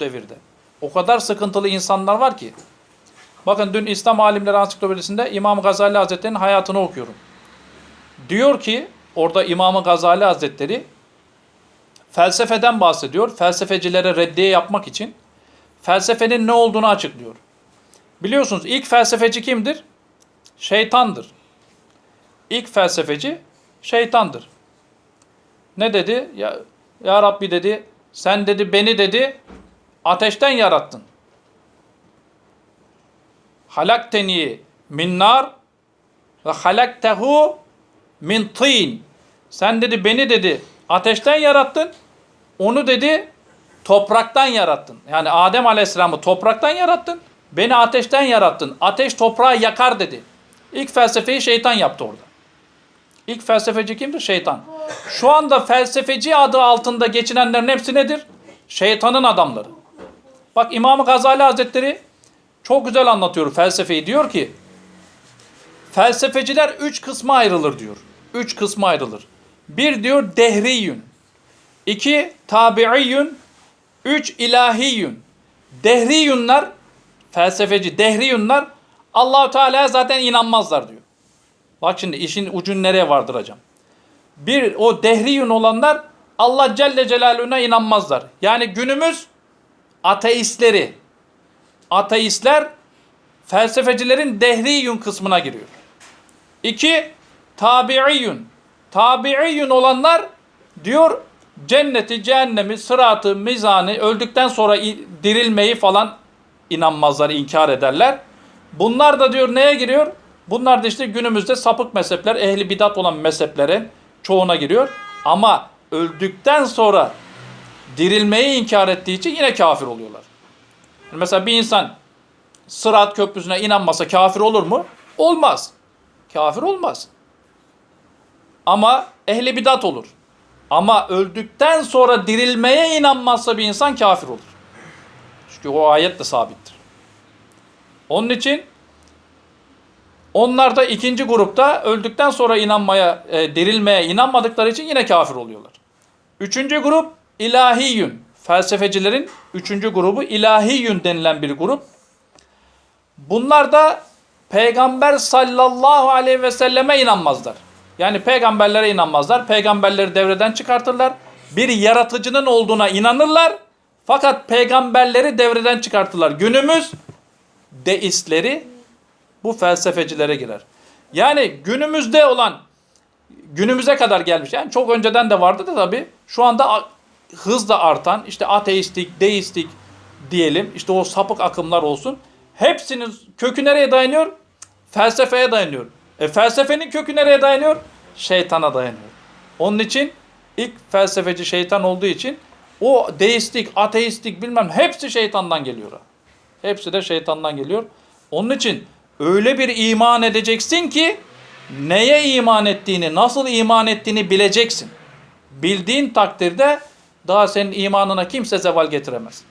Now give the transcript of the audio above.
devirde. O kadar sıkıntılı insanlar var ki. Bakın dün İslam Alimleri Ansiklopedisi'nde İmam Gazali Hazretleri'nin hayatını okuyorum. Diyor ki orada İmam Gazali Hazretleri felsefeden bahsediyor. Felsefecilere reddiye yapmak için felsefenin ne olduğunu açıklıyor. Biliyorsunuz ilk felsefeci kimdir? Şeytandır. İlk felsefeci şeytandır. Ne dedi? Ya, ya Rabbi dedi, sen dedi beni dedi ateşten yarattın. Halakteni min nar ve halaktehu min tin. Sen dedi beni dedi ateşten yarattın. Onu dedi topraktan yarattın. Yani Adem Aleyhisselam'ı topraktan yarattın. Beni ateşten yarattın. Ateş toprağı yakar dedi. İlk felsefeyi şeytan yaptı orada. İlk felsefeci kimdir? Şeytan. Şu anda felsefeci adı altında geçinenlerin hepsi nedir? Şeytanın adamları. Bak İmam Gazali Hazretleri çok güzel anlatıyor felsefeyi. Diyor ki felsefeciler üç kısma ayrılır diyor. Üç kısma ayrılır. Bir diyor dehriyün. İki tabi'iyyün. Üç ilahiyyün. Dehriyünler felsefeci dehriyünler Allahu Teala'ya zaten inanmazlar diyor. Bak şimdi işin ucunu nereye vardıracağım. Bir o dehriyün olanlar Allah Celle Celaluhu'na inanmazlar. Yani günümüz ateistleri, ateistler felsefecilerin dehriyün kısmına giriyor. İki, tabi'iyyün. Tabi'iyyün olanlar diyor cenneti, cehennemi, sıratı, mizanı, öldükten sonra dirilmeyi falan inanmazlar, inkar ederler. Bunlar da diyor neye giriyor? Bunlar da işte günümüzde sapık mezhepler, ehli bidat olan mezheplerin çoğuna giriyor. Ama öldükten sonra dirilmeyi inkar ettiği için yine kafir oluyorlar. Mesela bir insan Sırat Köprüsü'ne inanmasa kafir olur mu? Olmaz. Kafir olmaz. Ama ehli bidat olur. Ama öldükten sonra dirilmeye inanmazsa bir insan kafir olur. Çünkü o ayet de sabittir. Onun için onlar da ikinci grupta öldükten sonra inanmaya, e, dirilmeye inanmadıkları için yine kafir oluyorlar. Üçüncü grup ilahiyün. Felsefecilerin üçüncü grubu ilahiyün denilen bir grup. Bunlar da Peygamber sallallahu aleyhi ve selleme inanmazlar. Yani peygamberlere inanmazlar. Peygamberleri devreden çıkartırlar. Bir yaratıcının olduğuna inanırlar. Fakat peygamberleri devreden çıkartırlar. Günümüz deistleri bu felsefecilere girer. Yani günümüzde olan günümüze kadar gelmiş. Yani çok önceden de vardı da tabii. Şu anda hızla artan işte ateistik, deistik diyelim. işte o sapık akımlar olsun. Hepsinin kökü nereye dayanıyor? Felsefeye dayanıyor. E felsefenin kökü nereye dayanıyor? Şeytana dayanıyor. Onun için ilk felsefeci şeytan olduğu için o deistik, ateistik bilmem hepsi şeytandan geliyor. Hepsi de şeytandan geliyor. Onun için öyle bir iman edeceksin ki neye iman ettiğini, nasıl iman ettiğini bileceksin. Bildiğin takdirde daha senin imanına kimse zeval getiremez.